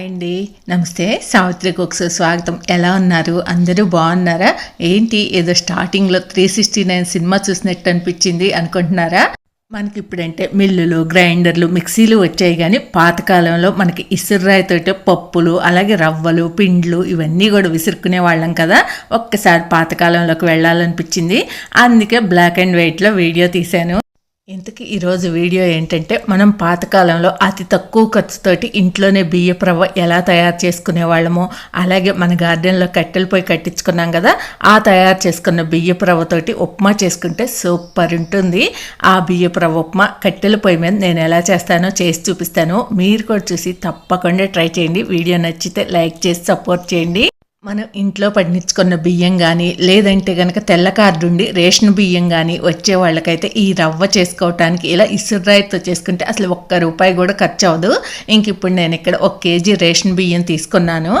Hi అండి. నమస్తే. Savitri cooks స్వాగతం. ఎలా ఉన్నారు? అందరూ బాగున్నారా? ఏంటి? ఏదో స్టార్టింగ్లో త్రీ సిక్స్టీ నైన్ సినిమా చూసినట్టు అనిపించింది అనుకుంటున్నారా? మనకి ఇప్పుడంటే మిల్లులు గ్రైండర్లు మిక్సీలు వచ్చాయి కానీ పాతకాలంలో మనకి ఇసురాయితోటి పప్పులు అలాగే రవ్వలు పిండ్లు ఇవన్నీ కూడా విసురుకునే వాళ్ళం కదా. ఒక్కసారి పాతకాలంలోకి వెళ్ళాలనిపించింది. అందుకే బ్లాక్ అండ్ వైట్లో వీడియో తీశాను. ఇంతకీ ఈరోజు వీడియో ఏంటంటే మనం పాతకాలంలో అతి తక్కువ ఖర్చుతోటి ఇంట్లోనే బియ్యప్రవ్వ ఎలా తయారు చేసుకునే వాళ్ళమో అలాగే మన గార్డెన్లో కట్టెలు పోయి కట్టించుకున్నాం కదా ఆ తయారు చేసుకున్న బియ్యపు రవ్వతోటి ఉప్మా చేసుకుంటే సూపర్ ఉంటుంది. ఆ బియ్యపు రవ్వ ఉప్మా కట్టెల పొయ్యి మీద నేను ఎలా చేస్తానో చేసి చూపిస్తాను. మీరు కూడా చూసి తప్పకుండా ట్రై చేయండి. వీడియో నచ్చితే లైక్ చేసి సపోర్ట్ చేయండి. మనం ఇంట్లో పండించుకున్న బియ్యం కానీ లేదంటే కనుక తెల్ల కార్డుండి రేషన్ బియ్యం కానీ వచ్చే వాళ్ళకైతే ఈ రవ్వ చేసుకోవటానికి ఇలా ఇసురాయితో చేసుకుంటే అసలు ఒక్క రూపాయి కూడా ఖర్చు అవ్వదు. ఇంక ఇప్పుడు నేను ఇక్కడ ఒక కేజీ రేషన్ బియ్యం తీసుకున్నాను.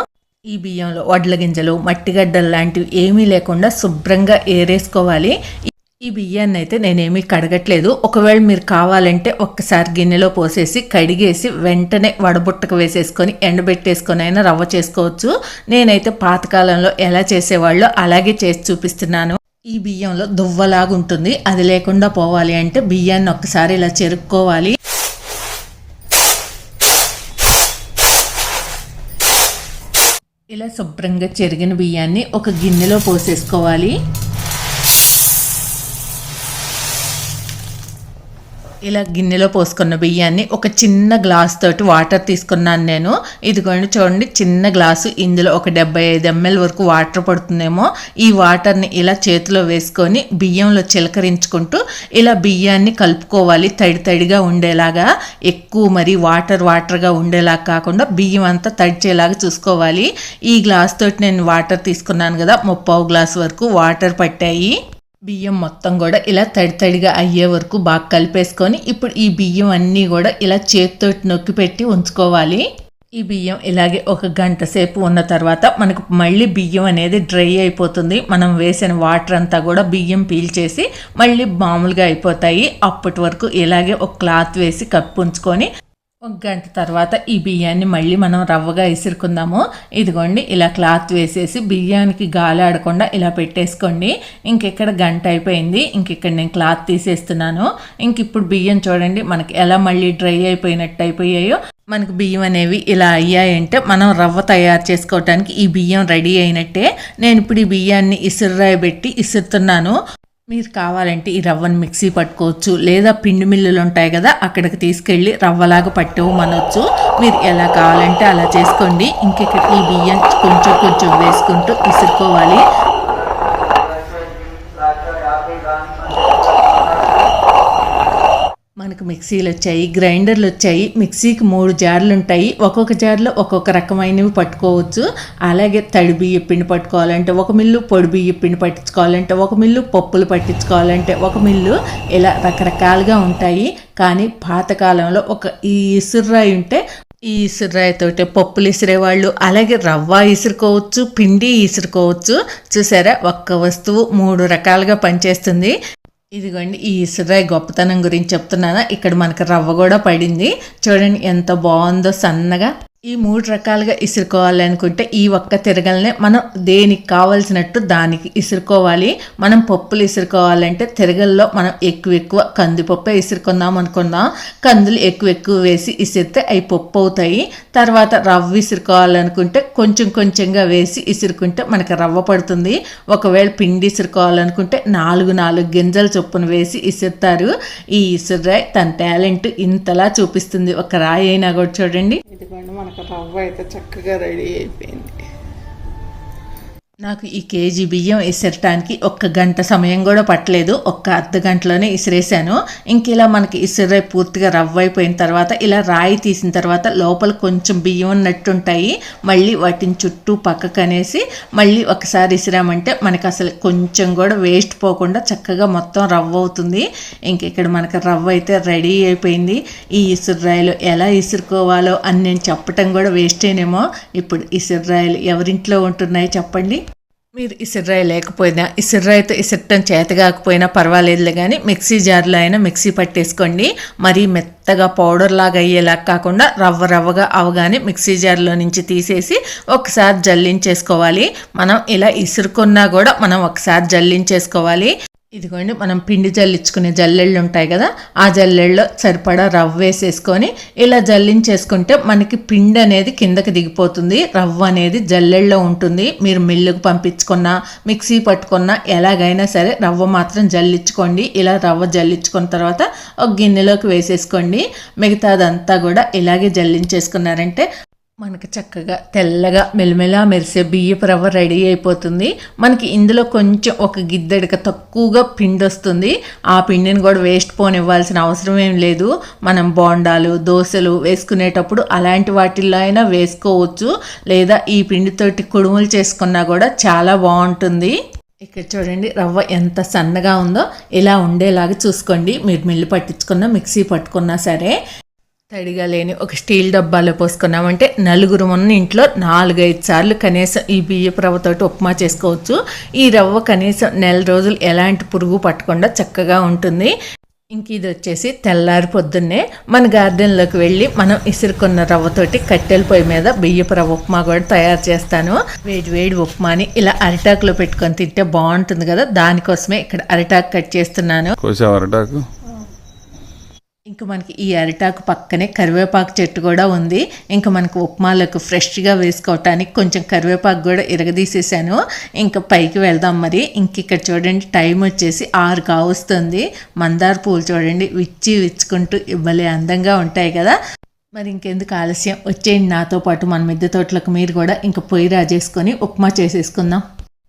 ఈ బియ్యంలో వడ్ల గింజలు మట్టిగడ్డలు లాంటివి ఏమీ లేకుండా శుభ్రంగా ఏరేసుకోవాలి. ఈ బియ్యాన్ని అయితే నేనేమీ కడగట్లేదు. ఒకవేళ మీరు కావాలంటే ఒక్కసారి గిన్నెలో పోసేసి కడిగేసి వెంటనే వడబుట్టకు వేసేసుకొని ఎండబెట్టేసుకొని అయినా రవ్వ చేసుకోవచ్చు. నేనైతే పాతకాలంలో ఎలా చేసేవాళ్ళో అలాగే చేసి చూపిస్తున్నాను. ఈ బియ్యంలో దువ్వలాగా ఉంటుంది అది లేకుండా పోవాలి అంటే బియ్యాన్ని ఒక్కసారి ఇలా చెరుక్కోవాలి. ఇలా శుభ్రంగా చెరిగిన బియ్యాన్ని ఒక గిన్నెలో పోసేసుకోవాలి. ఇలా గిన్నెలో పోసుకున్న బియ్యాన్ని ఒక చిన్న గ్లాస్ తోటి వాటర్ తీసుకున్నాను నేను. ఇదిగోండి చూడండి చిన్న గ్లాసు ఇందులో ఒక డెబ్బై ఐదు ఎంఎల్ వరకు వాటర్ పడుతుందేమో. ఈ వాటర్ని ఇలా చేతిలో వేసుకొని బియ్యంలో చిలకరించుకుంటూ ఇలా బియ్యాన్ని కలుపుకోవాలి తడి తడిగా ఉండేలాగా. ఎక్కువ మరి వాటర్ వాటర్గా ఉండేలాగా కాకుండా బియ్యం అంతా తడిచేలాగా చూసుకోవాలి. ఈ గ్లాస్ తోటి నేను వాటర్ తీసుకున్నాను కదా ముప్పావు గ్లాస్ వరకు వాటర్ పట్టాయి. బియ్యం మొత్తం కూడా ఇలా తడి తడిగా అయ్యే వరకు బాగా కలిపేసుకొని ఇప్పుడు ఈ బియ్యం అన్నీ కూడా ఇలా చేతితోటి నొక్కి పెట్టి ఉంచుకోవాలి. ఈ బియ్యం ఇలాగే ఒక గంట సేపు ఉన్న తర్వాత మనకు మళ్ళీ బియ్యం అనేది డ్రై అయిపోతుంది. మనం వేసిన వాటర్ అంతా కూడా బియ్యం పీల్చేసి మళ్ళీ మామూలుగా అయిపోతాయి. అప్పటి వరకు ఇలాగే ఒక క్లాత్ వేసి కప్పు ఉంచుకొని ఒక గంట తర్వాత ఈ బియ్యాన్ని మళ్ళీ మనం రవ్వగా ఇసురుకుందాము. ఇదిగోండి ఇలా క్లాత్ వేసేసి బియ్యానికి గాలి ఆడకుండా ఇలా పెట్టేసుకోండి. ఇంకెక్కడ గంట అయిపోయింది. ఇంకెక్కడ నేను క్లాత్ తీసేస్తున్నాను. ఇంక ఇప్పుడు బియ్యం చూడండి మనకి ఎలా మళ్ళీ డ్రై అయిపోయినట్టు అయిపోయాయో. మనకు బియ్యం అనేవి ఇలా అయ్యాయంటే మనం రవ్వ తయారు చేసుకోవటానికి ఈ బియ్యం రెడీ అయినట్టే. నేను ఇప్పుడు ఈ బియ్యాన్ని ఇసురాయి పెట్టి ఇసురుతున్నాను. మీరు కావాలంటే ఈ రవ్వను మిక్సీ పట్టుకోవచ్చు. లేదా పిండి మిల్లులు ఉంటాయి కదా అక్కడికి తీసుకెళ్ళి రవ్వలాగా పట్టుకోమనొచ్చు మీరు ఎలా కావాలంటే అలా చేసుకోండి. ఇంకెక్కడ ఈ బియ్యం కొంచెం కొంచెం వేసుకుంటూ విసుక్కోవాలి మనకు మిక్సీలు వచ్చాయి గ్రైండర్లు వచ్చాయి మిక్సీకి మూడు జార్లు ఉంటాయి ఒక్కొక్క జార్లో ఒక్కొక్క రకమైనవి పట్టుకోవచ్చు. అలాగే తడి బియ్య పిండి పట్టుకోవాలంటే ఒక మిల్లు పొడి బియ్య పిండి పట్టించుకోవాలంటే ఒక మిల్లు పప్పులు పట్టించుకోవాలంటే ఒక మిల్లు ఇలా రకరకాలుగా ఉంటాయి. కానీ పాతకాలంలో ఒక ఈ ఇసుర్రాయి ఉంటే ఈ ఇసురాయితోటి పప్పులు ఇసిరేవాళ్ళు. అలాగే రవ్వ ఇసురుకోవచ్చు పిండి ఇసురుకోవచ్చు. చూసారా? ఒక్క వస్తువు మూడు రకాలుగా పనిచేస్తుంది. ఇదిగోండి ఈ ఇసురాయి గొప్పతనం గురించి చెప్తున్నాను. ఇక్కడ మనకు రవ్వ కూడా పడింది. చూడండి ఎంత బాగుందో సన్నగా. ఈ మూడు రకాలుగా ఇసురుకోవాలనుకుంటే ఈ ఒక్క తిరగలనే మనం దేనికి కావలసినట్టు దానికి ఇసురుకోవాలి. మనం పప్పులు ఇసురుకోవాలంటే తిరగల్లో మనం ఎక్కువ ఎక్కువ కందిపప్పే ఇసురుకుందాం అనుకుందాం కందులు ఎక్కువ ఎక్కువ వేసి ఇసిరితే అవి పప్పు అవుతాయి. తర్వాత రవ్వ ఇసురుకోవాలనుకుంటే కొంచెం కొంచెంగా వేసి ఇసురుకుంటే మనకి రవ్వ పడుతుంది. ఒకవేళ పిండి ఇసురుకోవాలనుకుంటే నాలుగు నాలుగు గింజలు చొప్పున వేసి ఇసురుతారు. ఈ ఇసురు రాయి తన టాలెంట్ ఇంతలా చూపిస్తుంది. ఒక రాయి అయినా కూడా చూడండి. ఇదిగోండి మనకు రవ్వ అయితే చక్కగా రెడీ అయిపోయింది. నాకు ఈ కేజీ బియ్యం ఇసరటానికి ఒక్క గంట సమయం కూడా పట్టలేదు. ఒక్క అర్ధ గంటలోనే ఇసిరేసాను ఇంక ఇలా మనకి ఇసిరే పూర్తిగా రవ్వ అయిపోయిన తర్వాత ఇలా రాయి తీసిన తర్వాత లోపల కొంచెం బియ్యం ఉన్నట్టుంటాయి. మళ్ళీ వాటిని చుట్టూ పక్కకు అనేసి మళ్ళీ ఒకసారి ఇసిరామంటే మనకి అసలు కొంచెం కూడా వేస్ట్ పోకుండా చక్కగా మొత్తం రవ్వ అవుతుంది. ఇంక ఇక్కడ మనకి రవ్వ అయితే రెడీ అయిపోయింది. ఈ ఇసురాయిలు ఎలా ఇసురుకోవాలో అని నేను చెప్పటం కూడా వేస్టేనేమో. ఇప్పుడు ఇసురాయిలు ఎవరింట్లో ఉంటున్నాయో చెప్పండి. మీరు ఇసిర్రాయి లేకపోయినా ఇసిర్రాయితో ఇసట్టం చేత కాకపోయినా పర్వాలేదులే కానీ మిక్సీ జార్లో అయినా మిక్సీ పట్టేసుకోండి. మరీ మెత్తగా పౌడర్ లాగా అయ్యేలా కాకుండా రవ్వ రవ్వగా అవగానే మిక్సీ జార్లో నుంచి తీసేసి ఒకసారి జల్లించేసుకోవాలి. మనం ఇలా ఇసురుకున్నా కూడా మనం ఒకసారి జల్లించేసుకోవాలి. ఇదిగోండి మనం పిండి జల్లించుకునే జల్లెళ్ళు ఉంటాయి కదా ఆ జల్లెళ్ళలో సరిపడా రవ్వ వేసేసుకొని ఇలా జల్లించేసుకుంటే మనకి పిండి అనేది కిందకి దిగిపోతుంది. రవ్వ అనేది జల్లెళ్ళలో ఉంటుంది. మీరు మిల్లుకు పంపించుకున్నా మిక్సీ పట్టుకున్నా ఎలాగైనా సరే రవ్వ మాత్రం జల్లించుకోండి. ఇలా రవ్వ జల్లించుకున్న తర్వాత ఒక గిన్నెలోకి వేసేసుకోండి. మిగతాదంతా కూడా ఇలాగే జల్లించేసుకున్నారంటే మనకు చక్కగా తెల్లగా మెలిమెలా మెరిసే బియ్యపు రవ్వ రెడీ అయిపోతుంది. మనకి ఇందులో కొంచెం ఒక గిద్దెడక తక్కువగా పిండి వస్తుంది. ఆ పిండిని కూడా వేస్ట్ పోనివ్వాల్సిన అవసరం ఏం లేదు. మనం బోండాలు దోశలు వేసుకునేటప్పుడు అలాంటి వాటిల్లో అయినా వేసుకోవచ్చు. లేదా ఈ పిండితోటి కుడుములు చేసుకున్నా కూడా చాలా బాగుంటుంది. ఇక్కడ చూడండి రవ్వ ఎంత సన్నగా ఉందో. ఇలా ఉండేలాగా చూసుకోండి. మీరు మిల్లు పట్టించుకున్నా మిక్సీ పట్టుకున్నా సరే. తడిగా లేని ఒక స్టీల్ డబ్బాలో పోసుకున్నామంటే నలుగురు ఉన్న ఇంట్లో నాలుగైదు సార్లు కనీసం ఈ బియ్యపు రవ్వతోటి ఉప్మా చేసుకోవచ్చు. ఈ రవ్వ కనీసం నెల రోజులు ఎలాంటి పురుగు పట్టకుండా చక్కగా ఉంటుంది. ఇంక ఇది వచ్చేసి తెల్లారి పొద్దున్నే మన గార్డెన్లోకి వెళ్ళి మనం ఇసురుకున్న రవ్వతోటి కట్టెల పొయ్యి మీద బియ్యపు రవ్వ ఉప్మా కూడా తయారు చేస్తాను. వేడి వేడి ఉప్మాని ఇలా అరిటాకులో పెట్టుకొని తింటే బాగుంటుంది కదా. దానికోసమే ఇక్కడ అరిటాకు కట్ చేస్తున్నాను. కోసావు ఇంకా మనకి ఈ అరిటాకు పక్కనే కరివేపాకు చెట్టు కూడా ఉంది. ఇంకా మనకు ఉప్మాలకు ఫ్రెష్గా వేసుకోవటానికి కొంచెం కరివేపాకు కూడా ఇరగదీసేసాను. ఇంకా పైకి వెళ్దాం మరి. ఇంక ఇక్కడ చూడండి టైం వచ్చేసి ఆరు కావస్తుంది. మందార పూలు చూడండి విచ్చి విచ్చుకుంటూ ఇవ్వలే అందంగా ఉంటాయి కదా. మరి ఇంకెందుకు ఆలస్యం? వచ్చేయండి నాతో పాటు మన మిద్దె తోటలకు మీరు కూడా. ఇంకా పొయ్యి రాజేసుకొని ఉప్మా చేసేసుకుందాం.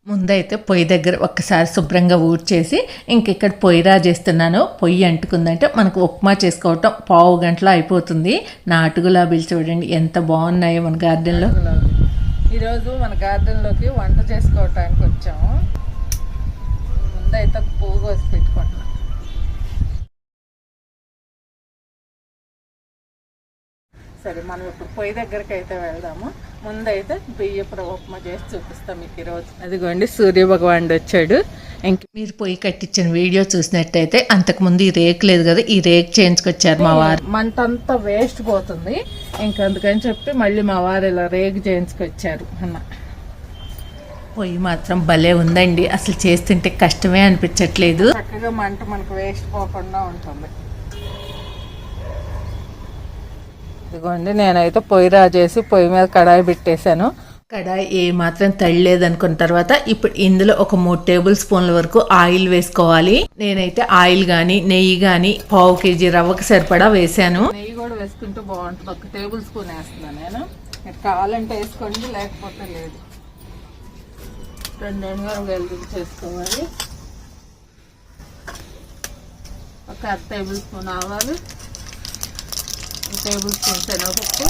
ముందైతే పొయ్యి దగ్గర ఒక్కసారి శుభ్రంగా ఊడ్చేసి ఇంక ఇక్కడ పొయ్యి రాజేస్తున్నాను. పొయ్యి అంటుకుందంటే మనకు ఉప్మా చేసుకోవటం పావు గంటలో అయిపోతుంది. నాటు గులాబీలు చూడండి ఎంత బాగున్నాయో మన గార్డెన్లో. ఈరోజు మన గార్డెన్లోకి వంట చేసుకోవటానికి వచ్చాము. ముందైతే పువ్వు కోసి పెట్టుకుంటున్నాం. సరే మనం ఇప్పుడు పొయ్యి దగ్గరికి అయితే వెళ్దాము. ముందైతే బియ్యపు ఉప్మా చేసి చూపిస్తాం మీకు ఈరోజు. అదిగోండి సూర్య భగవానుడు వచ్చాడు. ఇంక మీరు పొయ్యి కట్టించిన వీడియో చూసినట్టయితే అంతకుముందు ఈ రేక్ లేదు కదా ఈ రేక్ చేయించుకొచ్చారు మా వారు. మంట అంతా వేస్ట్ పోతుంది. ఇంకా అందుకని చెప్పి మళ్ళీ మా వారు ఇలా రేగు చేయించుకొచ్చారు అన్న. పొయ్యి మాత్రం భలే ఉందండి. అసలు చేస్తుంటే కష్టమే అనిపించట్లేదు. చక్కగా మంట మనకు వేస్ట్ పోకుండా ఉంటుంది. ఇదిగోండి నేనైతే పొయ్యి రాజేసి పొయ్యి మీద కడాయి పెట్టేశాను. కడాయి ఏ మాత్రం తళ్ళలేదు అనుకున్న తర్వాత ఇప్పుడు ఇందులో ఒక మూడు టేబుల్ స్పూన్ల వరకు ఆయిల్ వేసుకోవాలి. నేనైతే ఆయిల్ కానీ నెయ్యి కానీ పావు కేజీ రవ్వకి సరిపడా వేసాను నెయ్యి కూడా వేసుకుంటే బాగుంటుంది. ఒక టేబుల్ స్పూన్ వేస్తున్నాను నేను. కావాలంటే వేసుకోండి లేకపోతే లేదు. రెండు ఎండుమిరపకాయలు చేసుకోవాలి ఒక అర టేబుల్ స్పూన్ ఆవాలు. ఒక టేబుల్ స్పూన్ శనగపప్పు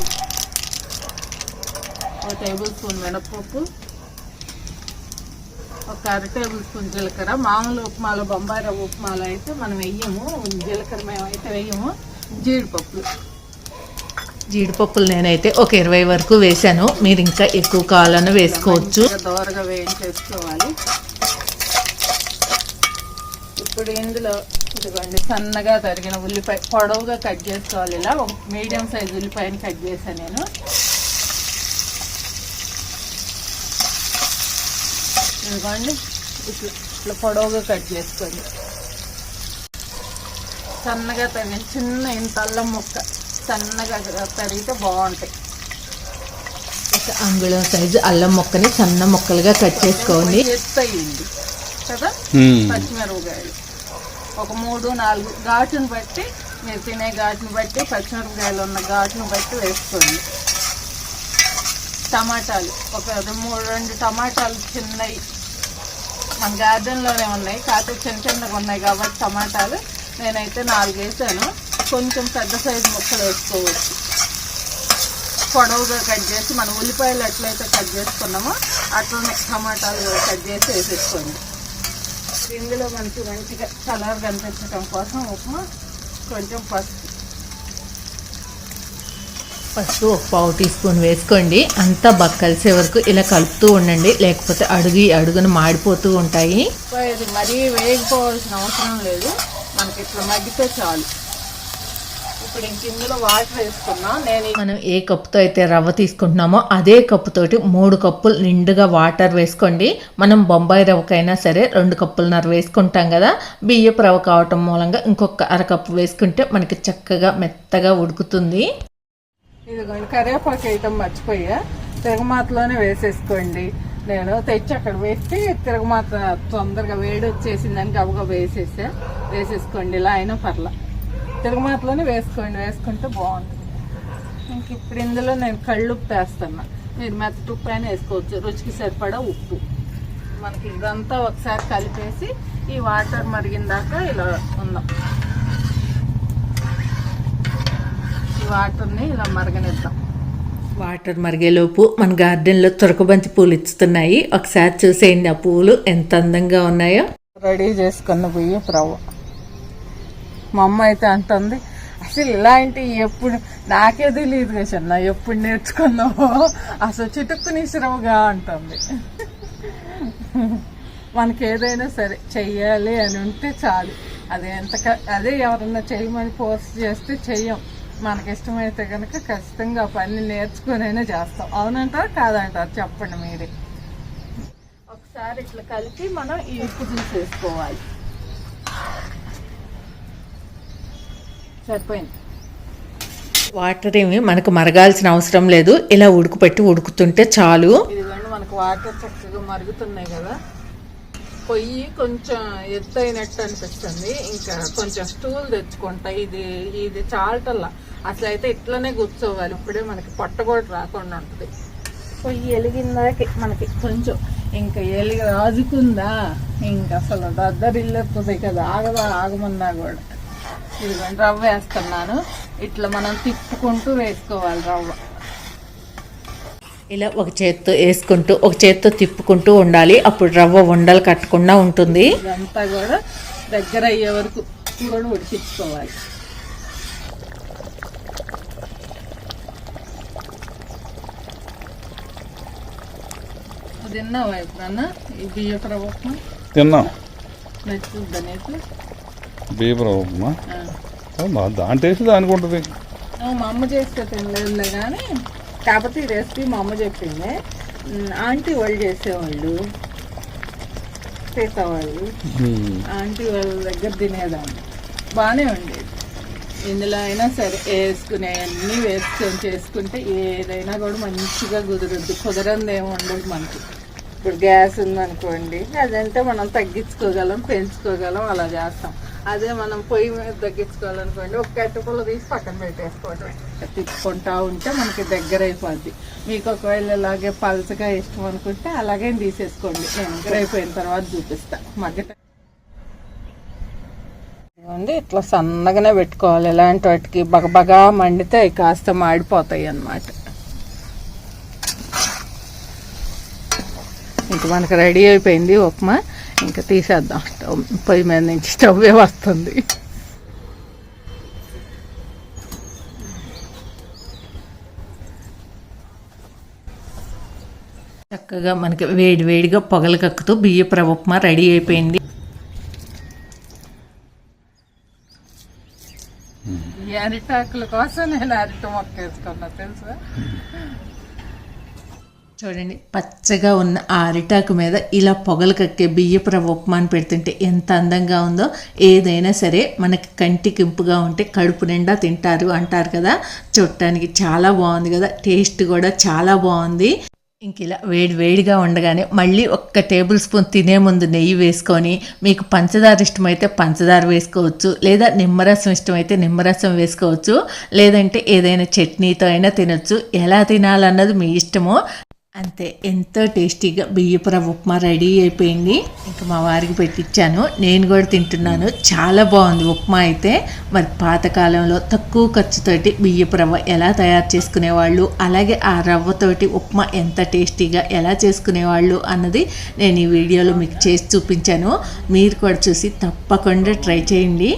ఒక టేబుల్ స్పూన్ మినపప్పు ఒక అర టేబుల్ స్పూన్ జీలకర్ర. మామూలు ఉప్మాలో బొంబాయి రవ్వ ఉప్మాలో అయితే మనం వెయ్యము. జీలకర్ర మేము అయితే వెయ్యము. జీడిపప్పు జీడిపప్పులు నేనైతే ఒక ఇరవై వరకు వేసాను మీరు ఇంకా ఎక్కువ కావాలని వేసుకోవచ్చు. దోరగా వేయించేసుకోవాలి. ఇప్పుడు ఇందులో ఇదిగోండి సన్నగా తరిగిన ఉల్లిపాయ పొడవుగా కట్ చేసుకోవాలి ఇలా. ఒక మీడియం సైజ్ ఉల్లిపాయని కట్ చేశాను నేను. ఇదిగోండి ఇట్లా ఇట్లా పొడవుగా కట్ చేసుకోండి. సన్నగా తరిగిన చిన్న ఇంత అల్లం ముక్క సన్నగా తరిగితే బాగుంటాయి. ఒక అంగుళం సైజు అల్లం ముక్కని సన్న ముక్కలుగా కట్ చేసుకోండి. ఎత్తు అయ్యింది కదా. పచ్చిమిరపకాయలు. ఒక మూడు నాలుగు ఘాటును బట్టి మీరు తినే ఘాటును బట్టి పచ్చిమిరపకాయలు ఉన్న ఘాటును బట్టి వేసుకోండి. టమాటాలు ఒక మూడు రెండు టమాటాలు చిన్నవి మన గార్డెన్లోనే ఉన్నాయి కాకపోతే చిన్న చిన్నగా ఉన్నాయి కాబట్టి టమాటాలు నేనైతే నాలుగు వేసాను. కొంచెం పెద్ద సైజు ముక్కలు వేసుకోవచ్చు. పొడవుగా కట్ చేసి మనం ఉల్లిపాయలు ఎట్లయితే కట్ చేసుకున్నామో అట్లనే టమాటాలు కట్ చేసి వేసేసుకోండి. ఇందులో మనకి మంచిగా కలర్ కనిపించడం కోసం ఉప్మా కొంచెం పసుపు. ఫస్ట్ ఒక పావు టీ స్పూన్ వేసుకోండి. అంతా బాగా కలిసే వరకు ఇలా కలుపుతూ ఉండండి. లేకపోతే అడుగు అడుగున మాడిపోతూ ఉంటాయి. ఇది మరీ వేగిపోవాల్సిన అవసరం లేదు. మనకి ఇట్లా మగ్గితే చాలు. ఇప్పుడు ఇంక ఇందులో వాటర్ వేసుకున్నా నేను మనం ఏ కప్పుతో అయితే రవ్వ తీసుకుంటున్నామో అదే కప్పుతోటి మూడు కప్పులు నిండుగా వాటర్ వేసుకోండి. మనం బొంబాయి రవ్వకైనా సరే రెండు కప్పులన్నర వేసుకుంటాం కదా బియ్యపు రవ్వ కావటం మూలంగా ఇంకొక అరకప్పు వేసుకుంటే మనకి చక్కగా మెత్తగా ఉడుకుతుంది. ఇదిగోండి కరివేపాకు వేయటం మర్చిపోయా. తిరగమాతలోనే వేసేసుకోండి. నేను తెచ్చి అక్కడ పెట్టి తిరగమాత తొందరగా వేడి వచ్చేసిందని గబగబా వేసేసా. వేసేసుకోండి ఇలా అయినా పర్లా. తిరగమాతలోనే వేసుకోండి వేసుకుంటే బాగుంటుంది. ఇంక ఇప్పుడు ఇందులో నేను కళ్ళుప్పు వేస్తున్నా. మీరు మెత్త ఉప్పు అయినా వేసుకోవచ్చు. రుచికి సరిపడా ఉప్పు. మనకి ఇదంతా ఒకసారి కలిపేసి ఈ వాటర్ మరిగిందాక ఇలా ఉందాం. ఈ వాటర్ని ఇలా మరగనిద్దాం. వాటర్ మరిగేలోపు మన గార్డెన్లో తురకబంతి పూలు ఇస్తున్నాయి ఒకసారి చూసేయండి ఆ పూలు ఎంత అందంగా ఉన్నాయో. రెడీ చేసుకున్న బియ్యపు రవ్వ. మా అమ్మ అయితే అంటుంది అసలు ఇలాంటివి ఎప్పుడు నాకే తెలియదు కదా చిన్న ఎప్పుడు నేర్చుకున్నావో. అసలు చిటుక్కుని నిసిరవుగా అంటుంది. మనకి ఏదైనా సరే చెయ్యాలి అని ఉంటే చాలు. అది ఎంత క- అదే ఎవరన్నా చేయమని ఫోర్స్ చేస్తే చెయ్యం. మనకి ఇష్టమైతే కనుక ఖచ్చితంగా ఆ పని నేర్చుకునైనా చేస్తాం. అవునంటారు కాదంటారు? చెప్పండి మీరే. ఒకసారి ఇట్లా కలిపి మనం ఈ ఉప్పు చేసుకోవాలి. సరిపోయింది వాటర్ ఏమి మనకు మరగాల్సిన అవసరం లేదు. ఇలా ఉడుకు పెట్టి ఉడుకుతుంటే చాలు. ఇదిగోండి మనకు వాటర్ చక్కగా మరుగుతున్నాయి కదా. పొయ్యి కొంచెం ఎత్తైనట్టు అనిపిస్తుంది. ఇంకా కొంచెం స్టూల్ తెచ్చుకుంటా. ఇది ఇది చాలటల్లా. అసలు అయితే ఇట్లనే కూర్చోవాలి. ఇప్పుడే మనకి పొట్ట కూడా రాకుండా ఉంటుంది. పొయ్యి ఎలిగిందాకే మనకి కొంచెం. ఇంకా ఎలిగి రాజుకుందా? ఇంకా అసలు దద్దరిల్లుతుంది కదా. ఆగదా ఆగమన్నా కూడా. ఇదిగోండి రవ్వ వేస్తున్నాను. ఇట్లా మనం తిప్పుకుంటూ వేసుకోవాలి రవ్వ. ఇలా ఒక చేత్తో వేసుకుంటూ ఒక చేత్తో తిప్పుకుంటూ ఉండాలి. అప్పుడు రవ్వ ఉండలు కట్టకుండా ఉంటుంది. ఇదంతా కూడా దగ్గర అయ్యే వరకు కూడా ఉడికించుకోవాలి. తిన్నావా ఎప్పుడన్నా ఈ బియ్యపు రవ్వ తిన్నాం. నచ్చుద్దా నీకు? బీబర్ ఉప్మా ఆ. బా దాని టేస్ట్ దానికి ఉంటుంది మా అమ్మ చేస్తే తినలేదులే కానీ కాకపోతే ఈ రెసిపీ మా అమ్మ చెప్పింది. ఆంటీ వాళ్ళు చేసేవాళ్ళు చేసేవాళ్ళు. ఆంటీ వాళ్ళ దగ్గర తినేదాన్ని. బాగానే ఉండేది. ఇందులో అయినా సరే వేసుకునే అన్నీ వేసుకొని చేసుకుంటే ఏదైనా కూడా మంచిగా కుదురుద్ది కుదరంది. ఏమి ఉండదు మనకి. ఇప్పుడు గ్యాస్ ఉందనుకోండి అదంటే మనం తగ్గించుకోగలం పెంచుకోగలం అలా చేస్తాం. అదే మనం పొయ్యి మీద తగ్గించుకోవాలనుకోండి ఒక కట్టుపుల్ల తీసి పక్కన పెట్టేసుకోవడం తిప్పుకుంటా ఉంటే మనకి దగ్గర అయిపోద్ది. మీకు ఒకవేళ ఇలాగే పల్చగా ఇష్టం అనుకుంటే అలాగే తీసేసుకోండి. దగ్గర అయిపోయిన తర్వాత చూపిస్తా. మగ్గట ఇదిగోండి ఇట్లా సన్నగానే పెట్టుకోవాలి. ఇలాంటి వాటికి బగబగా మండితే కాస్త మాడిపోతాయి అన్నమాట. ఇంక మనకు రెడీ అయిపోయింది ఉప్మా. ఇంకా తీసేద్దాం. స్టవ్ పొయ్యి మీద నుంచి స్టవ్వే వస్తుంది. చక్కగా మనకి వేడి వేడిగా పొగలు కక్కుతూ బియ్యపు రవ్వ ఉప్మా రెడీ అయిపోయింది. అరిటాకుల కోసం నేను అరిట మొక్క వేసుకున్నా తెలుసా? చూడండి పచ్చగా ఉన్న ఆ అరిటాకు మీద ఇలా పొగలు కక్కే బియ్యపు రవ్వ ఉప్మాని పెడుతుంటే ఎంత అందంగా ఉందో. ఏదైనా సరే మనకి కంటికి ఇంపుగా ఉంటే కడుపు నిండా తింటారు అంటారు కదా. చూడటానికి చాలా బాగుంది కదా. టేస్ట్ కూడా చాలా బాగుంది. ఇంక ఇలా వేడి వేడిగా ఉండగానే మళ్ళీ ఒక్క టేబుల్ స్పూన్ తినే ముందు నెయ్యి వేసుకొని మీకు పంచదార ఇష్టమైతే పంచదార వేసుకోవచ్చు లేదా నిమ్మరసం ఇష్టమైతే నిమ్మరసం వేసుకోవచ్చు లేదంటే ఏదైనా చట్నీతో అయినా తినొచ్చు. ఎలా తినాలన్నది మీ ఇష్టమో. అంతే ఎంతో టేస్టీగా బియ్యపు రవ్వ ఉప్మా రెడీ అయిపోయింది. ఇంకా మా వారికి పెట్టించాను నేను కూడా తింటున్నాను. చాలా బాగుంది ఉప్మా అయితే. మరి పాతకాలంలో తక్కువ ఖర్చుతోటి బియ్యపు రవ్వ ఎలా తయారు చేసుకునేవాళ్ళు అలాగే ఆ రవ్వతోటి ఉప్మా ఎంత టేస్టీగా ఎలా చేసుకునేవాళ్ళు అన్నది నేను ఈ వీడియోలో మీకు చేసి చూపించాను. మీరు కూడా చూసి తప్పకుండా ట్రై చేయండి.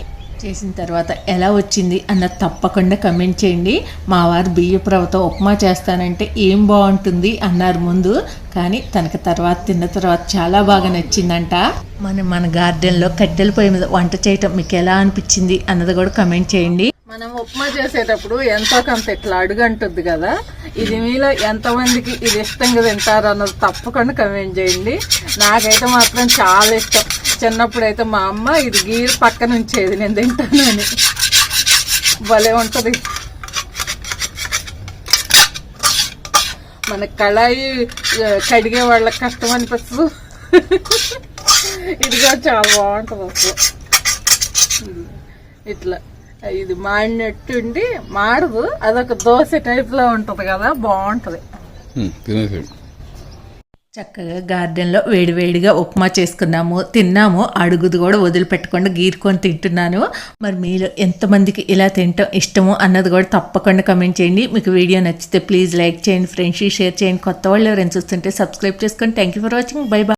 చేసిన తర్వాత ఎలా వచ్చింది అన్నది తప్పకుండా కమెంట్ చేయండి. మా వారు బియ్యపు రవ్వతో ఉప్మా చేస్తానంటే ఏం బాగుంటుంది అన్నారు ముందు. కానీ తనకు తర్వాత తిన్న తర్వాత చాలా బాగా నచ్చిందంట. మన మన గార్డెన్లో కట్టెల పొయ్యి మీద వంట చేయటం మీకు ఎలా అనిపించింది అన్నది కూడా కమెంట్ చేయండి. మనం ఉప్మా చేసేటప్పుడు ఎంతో కొంత ఇట్లా అడుగంటుంది కదా. ఇది మీలో ఎంతమందికి ఇది ఇష్టంగా తింటారు అన్నది తప్పకుండా కమెంట్ చేయండి. నాకైతే మాత్రం చాలా ఇష్టం. చిన్నప్పుడు అయితే మా అమ్మ ఇది గీరు పక్కన ఉంచేది నేను తింటాను అని. భలే ఉంటుంది. మన కళాయి కడిగే వాళ్ళకి కష్టం అనిపిస్తుంది. ఇది కూడా చాలా బాగుంటుంది అసలు. ఇట్లా. ఇది మాడినట్టుండి మాడదు. అదొక దోశ టైప్లో ఉంటది కదా బాగుంటది. చక్కగా గార్డెన్లో వేడివేడిగా ఉప్మా చేసుకున్నాము తిన్నాము. అడుగుది కూడా వదిలిపెట్టకుండా గీరుకొని తింటున్నాను. మరి మీలో ఎంతమందికి ఇలా తినటం ఇష్టమో అన్నది కూడా తప్పకుండా కమెంట్ చేయండి. మీకు వీడియో నచ్చితే ప్లీజ్ లైక్ చేయండి ఫ్రెండ్షిప్ షేర్ చేయండి. కొత్త వాళ్ళు ఎవరైనా చూస్తుంటే సబ్స్క్రైబ్ చేసుకోండి thank you for watching bye bye